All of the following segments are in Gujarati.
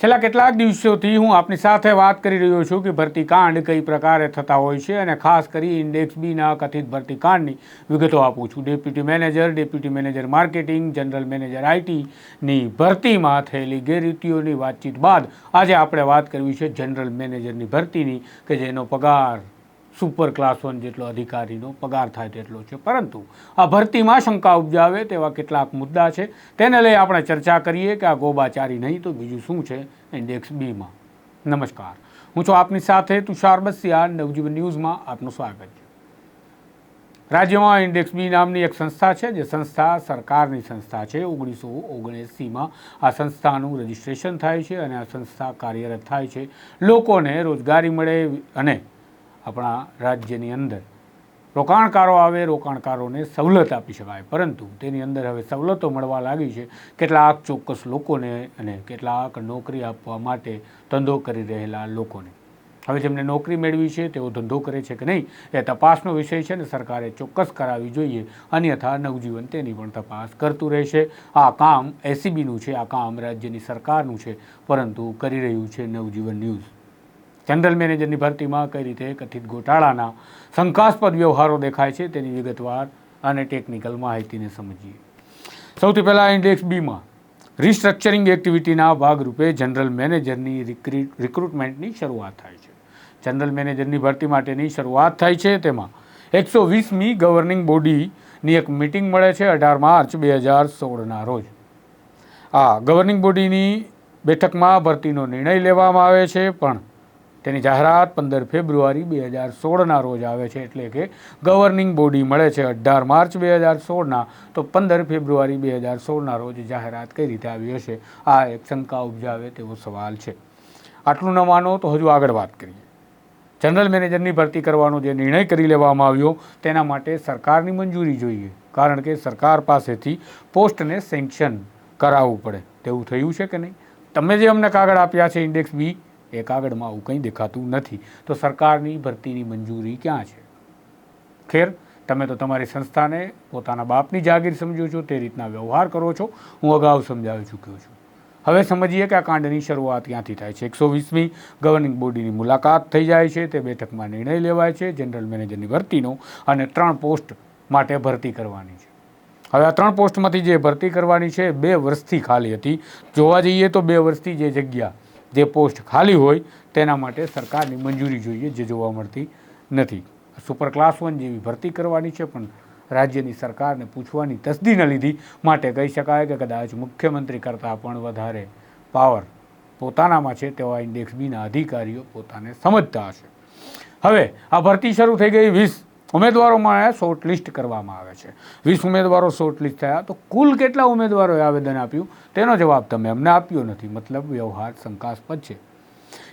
છેલ્લા કેટલાક દિવસોથી હું આપની સાથે વાત કરી રહ્યો છું કે ભરતીકાંડ કઈ પ્રકારે થતા હોય છે અને ખાસ કરી ઇન્ડેક્સ બીના કથિત ભરતીકાંડની વિગતો આપું છું. Deputy manager deputy manager marketing, general manager આઈટીની ભરતીમાં થયેલી ગેરરીતિઓની વાતચીત બાદ આજે આપણે વાત કરવી છે જનરલ મેનેજરની ભરતીની કે જેનો પગાર સુપર ક્લાસ વન જેટલો અધિકારીનો પગાર થાય તેટલો છે. પરંતુ આ ભરતીમાં શંકા ઉપજાવે તેવા કેટલાક મુદ્દા છે. તેને લઈ આપણે ચર્ચા કરીએ કે આ ગોબાચારી નહીં તો બીજું શું છે ઇન્ડેક્સ બીમાં. નમસ્કાર. હું છું આપની સાથે તુષાર બસિયા, નવજીવન ન્યૂઝમાં આપનું સ્વાગત છે. રાજ્યમાં ઇન્ડેક્સ બી નામની એક સંસ્થા છે, જે સંસ્થા સરકારની સંસ્થા છે. ઓગણીસો ઓગણએંસીમાં આ સંસ્થાનું રજિસ્ટ્રેશન થાય છે અને આ સંસ્થા કાર્યરત થાય છે. લોકોને રોજગારી મળે અને આપણા રાજ્યની અંદર. રોકાણકારો આવે, રોકાણકારોને સવલત આપી શકાય. પરંતુ તેની અંદર હવે સવલતો મળવા લાગી છે. કેટલાક ચોક્કસ લોકોને અને કેટલાક નોકરી આપવા માટે ધંધો કરી રહેલા લોકોને. હવે જેમને નોકરી મેળવી છે, તેઓ ધંધો કરે છે કે નહીં, એ તપાસનો વિષય છે ને સરકારે ચોક્કસ કરાવવી જોઈએ. અન્યથા નવજીવન તેની પણ તપાસ કરતું રહેશે. આ કામ એસીબીનું છે, આ કામ રાજ્યની સરકારનું છે. પરંતુ કરી રહ્યું છે નવજીવન ન્યૂઝ. જનરલ મેનેજરની ભરતીમાં કઈ રીતે કથિત ગોટાળાના શંકાસ્પદ વ્યવહારો દેખાય છે તેની વિગતવાર અને ટેકનિકલ માહિતીને સમજીએ. સૌથી પહેલાં ઇન્ડેક્સ બીમાં રિસ્ટ્રક્ચરિંગ એક્ટિવિટીના ભાગરૂપે જનરલ મેનેજરની રિક્રી રિક્રુટમેન્ટની શરૂઆત થાય છે. જનરલ મેનેજરની ભરતી માટેની શરૂઆત થાય છે તેમાં એકસો વીસમી ગવર્નિંગ બોડીની એક મિટિંગ મળે છે અઢાર માર્ચ બે હજાર સોળના રોજ. આ ગવર્નિંગ બોડીની બેઠકમાં ભરતીનો નિર્ણય લેવામાં આવે છે પણ તેની જાહેરાત પંદર ફેબ્રુઆરી બે હજાર સોળના રોજ આવે છે એટલે કે ગવર્નિંગ બોડી મળે છે અઢાર માર્ચ બે હજાર સોળના. તો પંદર ફેબ્રુઆરી બે હજાર સોળના રોજ જાહેરાત કઈ રીતે આવી હશે? આ એક શંકા ઉપજાવે તેવો સવાલ છે. આટલું ન માનો તો હજુ આગળ વાત કરીએ. જનરલ મેનેજરની ભરતી કરવાનો જે નિર્ણય કરી લેવામાં આવ્યો તેના માટે સરકારની મંજૂરી જોઈએ, કારણ કે સરકાર પાસેથી પોસ્ટને સેન્કશન કરાવવું પડે. તેવું થયું છે કે નહીં? તમે જે અમને કાગળ આપ્યા છે ઇન્ડેક્સ બી એ કાગળમાં આવું કંઈ દેખાતું નથી. તો સરકારની ભરતીની મંજૂરી ક્યાં છે? ખેર, તમે તો તમારી સંસ્થાને પોતાના બાપની જાગીર સમજો છો, તે રીતના વ્યવહાર કરો છો. હું અગાઉ સમજાવી ચૂક્યો છું. હવે સમજીએ કે આ કાંડની શરૂઆત ક્યાંથી થાય છે? એકસો વીસમી ગવર્નિંગ બોડીની મુલાકાત થઈ જાય છે, તે બેઠકમાં નિર્ણય લેવાય છે જનરલ મેનેજરની ભરતીનો અને ત્રણ પોસ્ટ માટે ભરતી કરવાની છે. હવે આ ત્રણ પોસ્ટમાંથી જે ભરતી કરવાની છે બે વર્ષથી ખાલી હતી. જોવા જઈએ તો બે વર્ષથી જે જગ્યા જે પોસ્ટ ખાલી હોય તેના માટે સરકારની મંજૂરી જોઈએ જે જોવા મળતી નથી. સુપર ક્લાસ વન જેવી ભરતી કરવાની છે, પણ રાજ્યની સરકારને પૂછવાની તસદી લીધી. માટે કહી શકાય કે કદાચ મુખ્યમંત્રી કરતાં પણ વધારે પાવર પોતાનામાં છે, તેવા ઇન્ડેક્સ બીના અધિકારીઓ પોતાને સમજતા હશે. હવે આ ભરતી શરૂ થઈ ગઈ વીસ ઉમેદવારોમાં શોર્ટ લિસ્ટ કરવામાં આવે છે. વીસ ઉમેદવારો શોર્ટ લિસ્ટ થયા તો કુલ કેટલા ઉમેદવારોએ આવેદન આપ્યું? તેનો જવાબ તમે અમને આપ્યો નથી. મતલબ વ્યવહાર શંકાસ્પદ છે.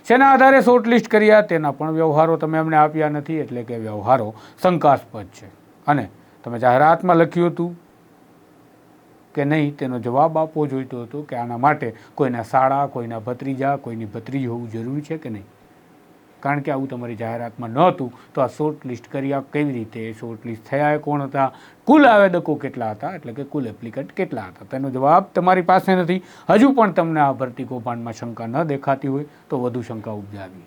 શેના આધારે શોર્ટ લિસ્ટ કર્યા? તેના પણ વ્યવહારો તમે અમને આપ્યા નથી, એટલે કે વ્યવહારો શંકાસ્પદ છે. અને તમે જાહેરાતમાં લખ્યું હતું કે નહીં, તેનો જવાબ આપવો જોઈતો હતો કે આના માટે કોઈના શાળા, કોઈના ભત્રીજા, કોઈની ભત્રીજ હોવું જરૂરી છે કે નહીં? કારણ કે આવું તમારી જાહેરાતમાં ન હતું તો આ શોર્ટ લિસ્ટ કર્યા કેવી રીતે? શોર્ટ લિસ્ટ થયા કોણ હતા? કુલ આવેદકો કેટલા હતા? એટલે કે કુલ એપ્લિકન્ટ કેટલા હતા? તેનો જવાબ તમારી પાસે નથી. હજુ પણ તમને આ ભરતી કૌભાંડમાં શંકા ન દેખાતી હોય, તો વધુ શંકા ઉપજાવી.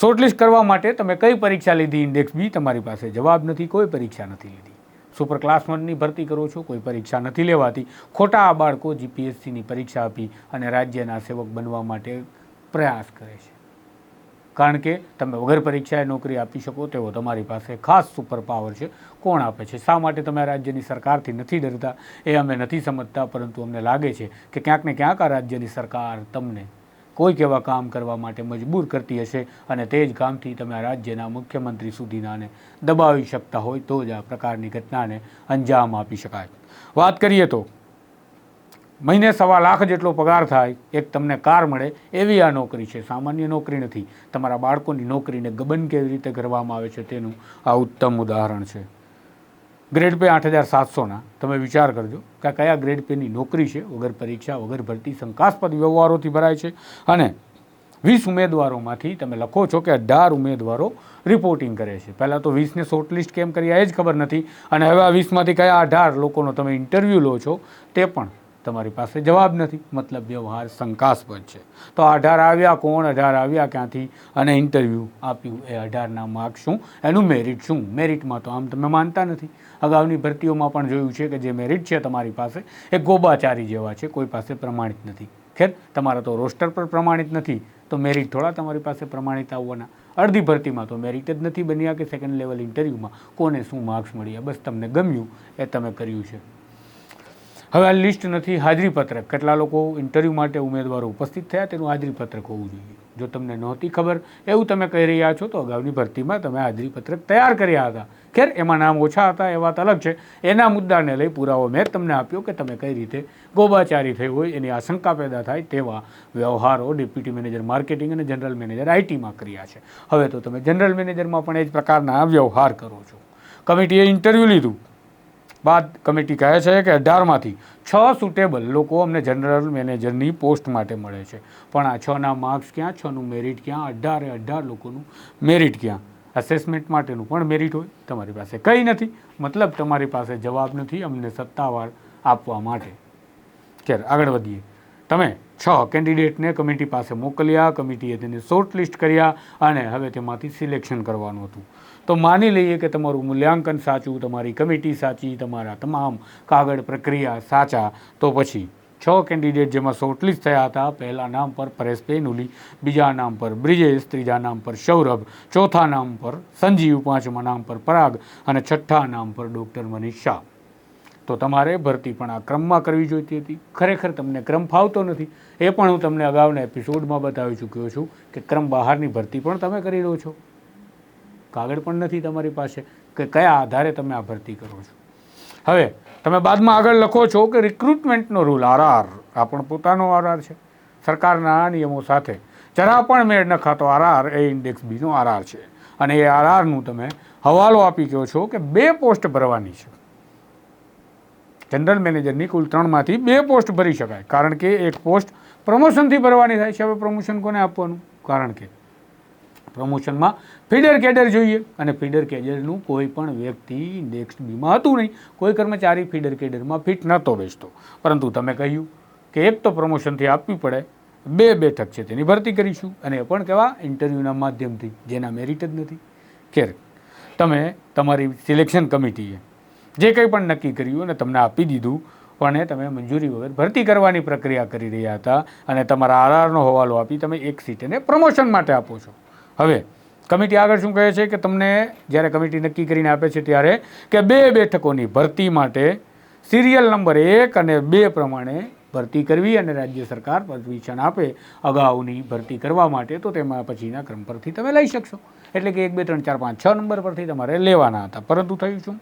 શોર્ટલિસ્ટ કરવા માટે તમે કઈ પરીક્ષા લીધી? ઇન્ડેક્સ બી તમારી પાસે જવાબ નથી, કોઈ પરીક્ષા નથી લીધી. સુપર ક્લાસ વનની ભરતી કરો છો, કોઈ પરીક્ષા નથી લેવાતી. ખોટા આ બાળકો જીપીએસસીની પરીક્ષા આપી અને રાજ્યના સેવક બનવા માટે પ્રયાસ કરે છે. કારણ કે તમે વગર પરીક્ષાએ નોકરી આપી શકો તેવો તમારી પાસે ખાસ સુપર પાવર છે. કોણ આપે છે? શા માટે તમે રાજ્યની સરકારથી નથી ડરતા? એ અમે નથી સમજતા, પરંતુ અમને લાગે છે કે ક્યાંક ને ક્યાંક આ રાજ્યની સરકાર તમને કોઈક એવા કામ કરવા માટે મજબૂર કરતી હશે અને તે જ કામથી તમે આ રાજ્યના મુખ્યમંત્રી સુધીનાને દબાવી શકતા હોય તો જ આ પ્રકારની ઘટનાને અંજામ આપી શકાય. વાત કરીએ તો મહિને સવા લાખ જેટલો પગાર થાય, એક તમને કાર મળે, એવી આ નોકરી છે. સામાન્ય નોકરી નથી. તમારા બાળકોની નોકરીને ગબન કેવી રીતે કરવામાં આવે છે તેનું આ ઉત્તમ ઉદાહરણ છે. ગ્રેડ પે આઠ હજાર સાતસોના, તમે વિચાર કરજો કે કયા ગ્રેડ પેની નોકરી છે, વગર પરીક્ષા, વગર ભરતી, શંકાસ્પદ વ્યવહારોથી ભરાય છે. અને વીસ ઉમેદવારોમાંથી તમે લખો છો કે અઢાર ઉમેદવારો રિપોર્ટિંગ કરે છે. પહેલાં તો વીસને શોર્ટલિસ્ટ કેમ કર્યા એ જ ખબર નથી. અને હવે આ વીસમાંથી કયા અઢાર લોકોનો તમે ઇન્ટરવ્યૂ લો છો, તે પણ તમારી પાસે જવાબ નથી. મતલબ વ્યવહાર શંકાસ્પદ છે. તો અઢાર આવ્યા, કોણ અઢાર આવ્યા, ક્યાંથી? અને ઇન્ટરવ્યૂ આપ્યું. એ અઢારના માર્ક શું? એનું મેરિટ શું? મેરિટમાં તો આમ તમે માનતા નથી. અગાઉની ભરતીઓમાં પણ જોયું છે કે જે મેરિટ છે તમારી પાસે, એ ગોબાચારી જેવા છે. કોઈ પાસે પ્રમાણિત નથી. ખેર, તમારા તો રોસ્ટર પર પ્રમાણિત નથી. તો મેરિટ થોડા તમારી પાસે પ્રમાણિત આવવાના. અડધી ભરતીમાં તો મેરિટ જ નથી બન્યા કે સેકન્ડ લેવલ ઇન્ટરવ્યૂમાં કોને શું માર્ક્સ મળ્યા? બસ તમને ગમ્યું. એ તમે કર્યું છે. હવે આ લિસ્ટ નથી હાજરીપત્રક કેટલા લોકો ઇન્ટરવ્યૂ માટે ઉમેદવારો ઉપસ્થિત થયા, તેનું હાજરીપત્રક હોવું જોઈએ. જો તમને નહોતી ખબર, એવું તમે કહી રહ્યા છો, તો અગાઉની ભરતીમાં તમે હાજરીપત્રક તૈયાર કર્યા હતા. ખેર, એમાં નામ ઓછા હતા, એ વાત અલગ છે. એના મુદ્દાને લઈ પુરાવો મેં તમને આપ્યો કે તમે કઈ રીતે ગોબાચારી થઈ હોય, એની આશંકા પેદા થાય તેવા વ્યવહારો ડેપ્યુટી મેનેજર માર્કેટિંગ અને જનરલ મેનેજર આઈટીમાં કર્યા છે. હવે તો તમે જનરલ મેનેજરમાં પણ એ જ પ્રકારના વ્યવહાર કરો છો. કમિટીએ ઇન્ટરવ્યૂ લીધું. બાદ કમિટી કહે છે કે અઢારમાંથી છ સુટેબલ લોકો અમને જનરલ મેનેજરની પોસ્ટ માટે મળે છે. પણ આ છના માર્ક્સ ક્યાં, છનું મેરિટ ક્યાં, અઢારે અઢાર લોકોનું મેરિટ ક્યાં? અસેસમેન્ટ માટેનું પણ મેરિટ હોય, તમારી પાસે કંઈ નથી. મતલબ તમારી પાસે જવાબ નથી અમને સત્તાવાર આપવા માટે. ચાલ આગળ વધીએ. તમે છ કેન્ડિડેટને કમિટી પાસે મોકલ્યા, કમિટીએ તેને શોર્ટલિસ્ટ કર્યા અને હવે તેમાંથી સિલેક્શન કરવાનું હતું. તો માની લઈએ કે તમારું મૂલ્યાંકન સાચું, તમારી કમિટી સાચી, તમારા તમામ કાગળ પ્રક્રિયા સાચા, તો પછી છ કેન્ડિડેટ જેમાં શોર્ટલિસ્ટ થયા હતા, પહેલા નામ પર પરેશ પેનુલી, બીજા નામ પર બ્રિજેશ, ત્રીજા નામ પર સૌરભ ચોથા નામ પર સંજીવ, પાંચમા નામ પર પરાગ અને છઠ્ઠા નામ પર ડૉક્ટર મનીષ શાહ. તો તમારે ભરતી પણ આ ક્રમમાં કરવી જોઈતી હતી. ખરેખર તમને ક્રમ ફાવતો નથી. એ પણ હું તમને અગાઉના એપિસોડમાં બતાવી ચૂક્યો છું કે ક્રમ બહારની ભરતી પણ તમે કરી લો છો. કાગળ પણ નથી તમારી પાસે. કે કયા આધારે તમે આ ભરતી કરો છો. હવે, તમે બાદમાં આગળ લખો છો કે રિક્રુટમેન્ટનો રૂલ આરઆર. આ પણ પોતાનો આરઆર છે. સરકારના નિયમો સાથે. જરા પણ મેળ ન ખાતો આરઆર, એ ઇન્ડેક્સ બીનો આરઆર છે. અને એ આરઆરનું તમે હવાલો આપી કહો છો કે બે પોસ્ટ ભરવાની છે. જનરલ મેનેજરની કુલ ત્રણમાંથી બે પોસ્ટ ભરી શકાય. કારણ કે એક પોસ્ટ પ્રમોશનથી ભરવાની થાય છે. હવે પ્રમોશન કોને આપવાનું? કારણ કે પ્રમોશનમાં ફીડર કેડર જોઈએ અને ફીડર કેડરનું કોઈ પણ વ્યક્તિ નેક્સ્ટ બીમાં હતું નહીં. કોઈ કર્મચારી ફીડર કેડરમાં ફિટ નહોતો બેસતો. પરંતુ તમે કહ્યું કે એક તો પ્રમોશનથી આપવી પડે. બે બેઠક છે તેની ભરતી કરીશું. અને એ પણ કેવા? ઇન્ટરવ્યૂના માધ્યમથી. જેના મેરિટ જ નથી. ક્યારેક તમે તમારી સિલેક્શન કમિટીએ જે કંઈ પણ નક્કી કર્યું અને તમને આપી દીધું, પણ તમે મંજૂરી વગર ભરતી કરવાની પ્રક્રિયા કરી રહ્યા હતા અને તમારા આરઆરનો હવાલો આપી તમે એક સીટ એને પ્રમોશન માટે આપો છો. હવે, કમિટી આગળ શું કહે છે કે તમને જ્યારે કમિટી નક્કી કરીને આપે છે ત્યારે કે બે બેઠકોની ભરતી માટે સિરિયલ નંબર એક અને બે પ્રમાણે ભરતી કરવી અને રાજ્ય સરકાર પરમિશન આપે અગાઉની ભરતી કરવા માટે, તો તેમાં પછીના ક્રમ પરથી તમે લઈ શકશો. એટલે કે એક, બે, ત્રણ, ચાર, પાંચ, છ નંબર પરથી તમારે લેવાના હતા. પરંતુ થયું શું?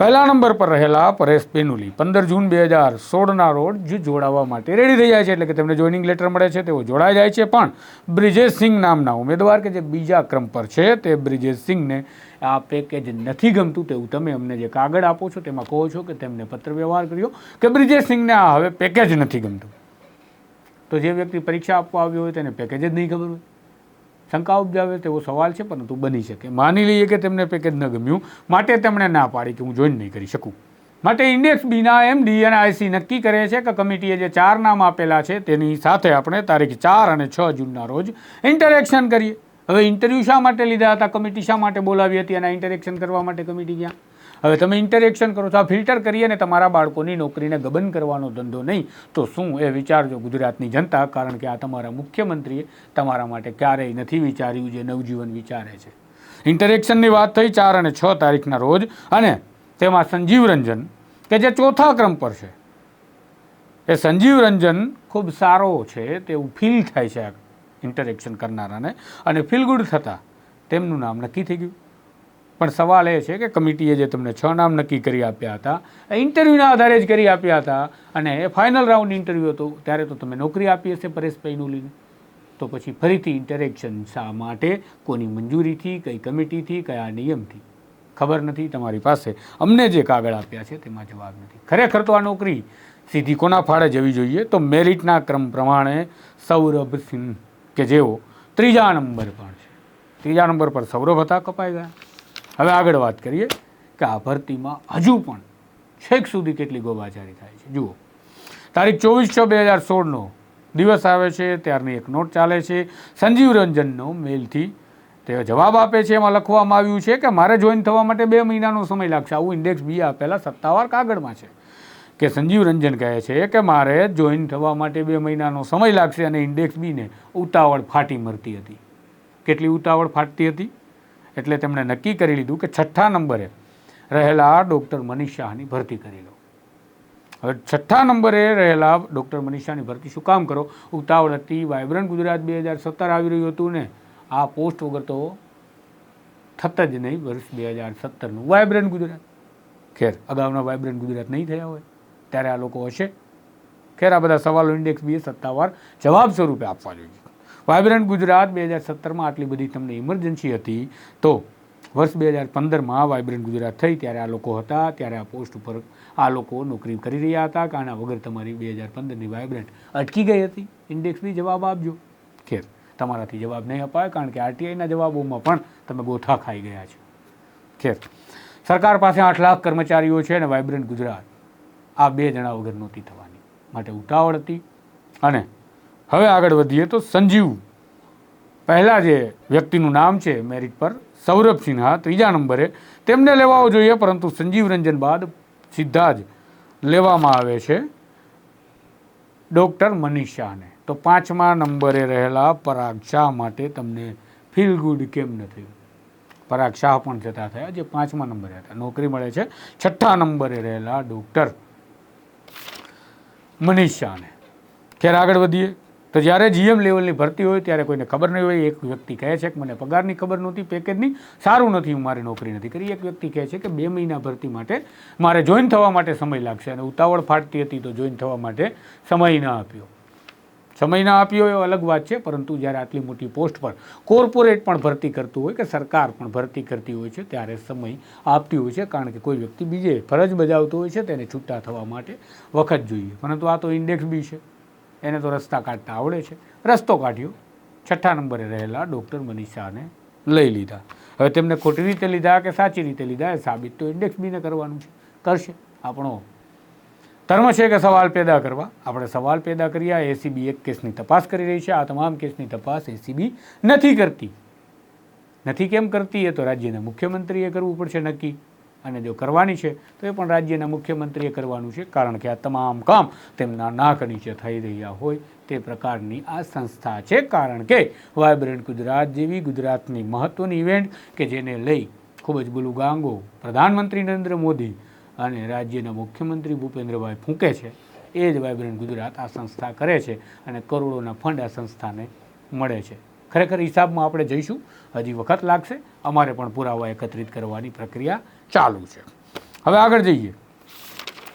પહેલા નંબર પર રહેલા પરેશ પેનુલી પંદર જૂન બે હજાર સોળના રોજ જે જોડાવા માટે રેડી થઈ જાય છે. એટલે કે તેમને જોઈનિંગ લેટર મળે છે. તેઓ જોડાઈ જાય છે. પણ બ્રિજેશ સિંહ નામના ઉમેદવાર કે જે બીજા ક્રમ પર છે, તે બ્રિજેશ સિંહને આ પેકેજ નથી ગમતું. તેવું તમે અમને જે કાગળ આપો છો, તેમાં કહો છો કે તેમને પત્ર વ્યવહાર કર્યો કે બ્રિજેશ સિંહને આ હવે પેકેજ નથી ગમતું? તો જે વ્યક્તિ પરીક્ષા આપવા આવ્યો હોય તેને પેકેજ જ નહીં ખબર હોય. શંકા ઉપજાવે તેવો સવાલ છે, પરંતુ બની શકે. માની લઈએ કે તેમને પેકેજ ન ગમ્યું, માટે તેમણે ના પાડી કે હું જોઈન નહીં કરી શકું. માટે ઇન્ડેક્સ બીના એમડી અને આઈસી નક્કી કરે છે કે કમિટીએ જે ચાર નામ આપેલા છે, તેની સાથે આપણે તારીખ ચાર અને છ જૂનના રોજ ઇન્ટરેક્શન કરીએ. હવે ઇન્ટરવ્યૂ શા માટે લીધા હતા, કમિટી શા માટે બોલાવી હતી અને ઇન્ટરેક્શન કરવા માટે કમિટી ક્યાં હવે તમે ઇન્ટરેક્શન કરો છો, આ ફિલ્ટર કરી અને તમારા બાળકોની નોકરીને ગબન કરવાનો ધંધો નહીં, તો શું એ વિચારજો ગુજરાતની જનતા? કારણ કે આ તમારા મુખ્યમંત્રીએ તમારા માટે ક્યારેય નથી વિચાર્યું જે નવજીવન વિચારે છે. ઇન્ટરેક્શનની વાત થઈ ચાર અને છ તારીખના રોજ, અને તેમાં સંજીવ રંજન, કે જે ચોથા ક્રમ પર છે. એ સંજીવ રંજન ખૂબ સારો છે, તેવું ફીલ થાય છે ઇન્ટરેક્શન કરનારાને, અને ફીલ ગુડ થતાં તેમનું નામ નક્કી થઈ ગયું. પણ સવાલ એ છે કે કમિટીએ જે તમને છ નામ નક્કી કરી આપ્યા હતા, એ ઇન્ટરવ્યૂના આધારે જ કરી આપ્યા હતા અને એ ફાઇનલ રાઉન્ડ ઇન્ટરવ્યૂ હતો, ત્યારે તો તમે નોકરી આપી હશે પરેશ લઈને. તો પછી ફરીથી ઇન્ટરેક્શન શા માટે, કોની મંજૂરીથી કઈ કમિટીથી કયા નિયમથી ખબર નથી તમારી પાસે. અમને જે કાગળ આપ્યા છે તેમાં જવાબ નથી. ખરેખર તો આ નોકરી સીધી કોના ફાળે જવી જોઈએ? તો મેરિટના ક્રમ પ્રમાણે સૌરભ સિંહ કે જેઓ ત્રીજા નંબર પર છે. ત્રીજા નંબર પર સૌરભ હતા, કપાઈ ગયા. હવે આગળ વાત કરીએ કે આ ભરતીમાં હજુ પણ છેક સુધી કેટલી ગોબાચારી થાય છે. જુઓ, તારીખ ચોવીસ છ બે હજાર સોળનો દિવસ આવે છે, ત્યારની એક નોટ ચાલે છે. સંજીવ રંજનનો મેલથી તે જવાબ આપે છે, એમાં લખવામાં આવ્યું છે કે મારે જોઈન થવા માટે બે મહિનાનો સમય લાગશે. આવું ઇન્ડેક્સ બી આપેલા સત્તાવાર કાગળમાં છે કે સંજીવ રંજન કહે છે કે મારે જોઈન થવા માટે બે મહિનાનો સમય લાગશે અને ઇન્ડેક્સ બીને ઉતાવળ ફાટી મરતી હતી. કેટલી ઉતાવળ ફાટતી હતી? એટલે તેમણે નક્કી કરી લીધું કે છઠ્ઠા નંબરે રહેલા ડૉક્ટર મનીષ શાહની ભરતી કરી લો. હવે છઠ્ઠા નંબરે રહેલા ડૉક્ટર મનીષાની ભરતી શું કામ કરો? ઉતાવળ હતી વાઇબ્રન્ટ ગુજરાત બે હજાર સત્તર આવી રહ્યું હતું ને, આ પોસ્ટ વગર તો થત જ નહીં વર્ષ બે હજાર સત્તરનું. વાઇબ્રન્ટ ગુજરાત. ખેર, અગાઉના વાઇબ્રન્ટ ગુજરાત નહીં થયા હોય, ત્યારે આ લોકો હશે. ખેર, આ બધા સવાલો ઇન્ડેક્સ બી સત્તાવાર જવાબ સ્વરૂપે આપવા જોઈએ. વાઇબ્રન્ટ ગુજરાત બે હજાર સત્તરમાં આટલી બધી તમને ઇમરજન્સી હતી તો વર્ષ બે હજાર પંદરમાં વાઇબ્રન્ટ ગુજરાત થઈ, ત્યારે આ લોકો હતા, ત્યારે આ પોસ્ટ ઉપર આ લોકો નોકરી કરી રહ્યા હતા કે આના વગર તમારી બે હજાર પંદરની વાઇબ્રન્ટ અટકી ગઈ હતી. ઇન્ડેક્સની જવાબ આપજો. ખેર, તમારાથી જવાબ નહીં અપાય, કારણ કે આરટીઆઈના જવાબોમાં પણ તમે ગોથા ખાઈ ગયા છો. ખેર, સરકાર પાસે આઠ લાખ કર્મચારીઓ છે અને વાઇબ્રન્ટ ગુજરાત આ બે જણા વગર નહોતી થવાની. માટે ઉતાવળ હતી અને હવે આગળ વધીએ તો સંજીવ. પહેલાં જે વ્યક્તિનું નામ છે મેરિટ પર, સૌરભ સિન્હા, ત્રીજા નંબરે. તેમને લેવાવો જોઈએ, પરંતુ સંજીવ રંજન બાદ સીધા જ લેવામાં આવે છે ડૉક્ટર મનીષ શાહને તો પાંચમા નંબરે રહેલા પરાગ શાહ માટે તમને ફીલ ગુડ કેમ નથી? પરાગ શાહ પણ જતા થયા, જે પાંચમા નંબરે હતા. નોકરી મળે છે. છઠ્ઠા નંબરે રહેલા ડૉક્ટર મનીષ શાહને ખેર આગળ વધીએ. તો જ્યારે જીએમ લેવલની ભરતી હોય ત્યારે કોઈને ખબર નહીં હોય, એક વ્યક્તિ કહે છે કે મને પગારની ખબર નહોતી પેકેજની સારું નથી, હું મારી નોકરી નથી કરી. એક વ્યક્તિ કહે છે કે બે મહિના ભરતી માટે મારે જોઈન થવા માટે સમય લાગશે અને ઉતાવળ ફાટતી હતી તો જોઈન થવા માટે સમય ન આપ્યો. સમય ના આપ્યો એ અલગ વાત છે, પરંતુ જ્યારે આટલી મોટી પોસ્ટ પર કોર્પોરેટ પણ ભરતી કરતું હોય કે સરકાર પણ ભરતી કરતી હોય છે, ત્યારે સમય આપતી હોય છે, કારણ કે કોઈ વ્યક્તિ બીજે ફરજ બજાવતો હોય છે, તેને છૂટા થવા માટે વખત જોઈએ. પરંતુ આ તો ઇન્ડેક્સ બી છે. એને તો રસ્તા કાઢતા આવડે છે. રસ્તો કાઢ્યો. છઠ્ઠા નંબરે રહેલા ડૉક્ટર મનીષ શાહને લઈ લીધા. હવે તેમને ખોટી રીતે લીધા કે સાચી રીતે લીધા એ સાબિત તો ઇન્ડેક્સ બીને કરવાનું છે. કરશે. આપણો ધર્મ છે કે સવાલ પેદા કરવા. આપણે સવાલ પેદા કર્યા એસીબી એક કેસની તપાસ કરી રહી છે. આ તમામ કેસની તપાસ એસીબી નથી કરતી. નથી કેમ કરતી એ તો રાજ્યના મુખ્યમંત્રીએ કરવું પડશે નક્કી. અને જો કરવાની છે, તો એ પણ રાજ્યના મુખ્યમંત્રીએ કરવાનું છે, કારણ કે આ તમામ કામ તેમના નાક નીચે થઈ રહ્યા હોય તે પ્રકારની આ સંસ્થા છે, કારણ કે વાયબ્રન્ટ ગુજરાત જેવી ગુજરાતની મહત્ત્વની ઇવેન્ટ કે જેને લઈ ખૂબ જ બોલું ગાંગો પ્રધાનમંત્રી નરેન્દ્ર મોદી અને રાજ્યના મુખ્યમંત્રી ભૂપેન્દ્રભાઈ ફૂંકે છે, એ જ વાયબ્રન્ટ ગુજરાત આ સંસ્થા કરે છે અને કરોડોના ફંડ આ સંસ્થાને મળે છે. ખરેખર હિસાબમાં આપણે જઈશું, હજી વખત લાગશે, અમારે પણ પુરાવા એકત્રિત કરવાની પ્રક્રિયા ચાલુ છે. હવે આગળ જઈએ.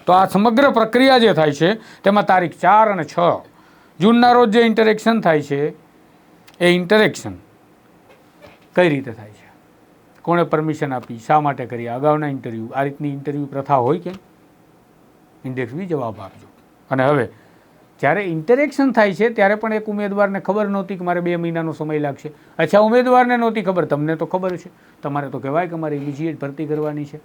તો આ સમગ્ર પ્રક્રિયા જે થાય છે, તેમાં તારીખ ચાર અને છ, જૂનના રોજ જે ઇન્ટરેક્શન થાય છે, એ ઇન્ટરેક્શન કઈ રીતે થાય છે? કોણે પરમિશન આપી? શા માટે કરી? અગાઉના ઇન્ટરવ્યૂ આ રીતની ઇન્ટરવ્યૂ પ્રથા હોય કે? ઇન્ડેક્સ બી જવાબ આપજો. અને હવે જ્યારે ઇન્ટરેક્શન થાય છે, ત્યારે પણ એક ઉમેદવારને ખબર નહોતી કે મારે બે મહિનાનો સમય લાગશે. અચ્છા, ઉમેદવારને નહોતી ખબર. તમને તો ખબર છે. તમારે તો કહેવાય કે મારે ઇમિજિએટ ભરતી કરવાની છે.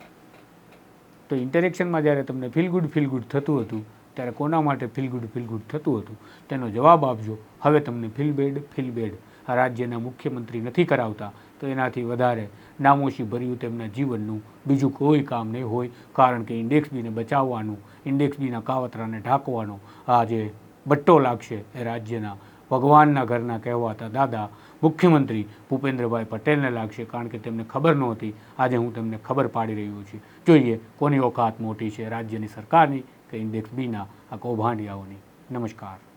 તો ઇન્ટરેક્શનમાં જ્યારે તમને ફીલ ગુડ ફીલ ગુડ થતું હતું, ત્યારે કોના માટે ફીલ ગુડ ફીલ ગુડ થતું હતું? તેનો જવાબ આપજો. હવે તમને ફીલ બેડ ફીલ બેડ આ રાજ્યના મુખ્યમંત્રી નથી કરાવતા, તો એનાથી વધારે નામોશી ભર્યું તેમના જીવનનું બીજું કોઈ કામ નહીં હોય. કારણ કે ઇન્ડેક્સ બીને બચાવવાનું ઇન્ડેક્સ બીના કાવતરાને ઢાંકવાનો આ જે બટ્ટો લાગશે એ રાજ્યના ભગવાનના ઘરના કહેવાતા દાદા મુખ્યમંત્રી ભૂપેન્દ્રભાઈ પટેલને લાગશે કારણ કે તેમને ખબર નહોતી. આજે હું તેમને ખબર પાડી રહ્યો છું. જોઈએ કોની ઓકાત મોટી છે રાજ્યની સરકારની કે ઇન્ડેક્સ બીના આ કૌભાંડિયાઓની. નમસ્કાર.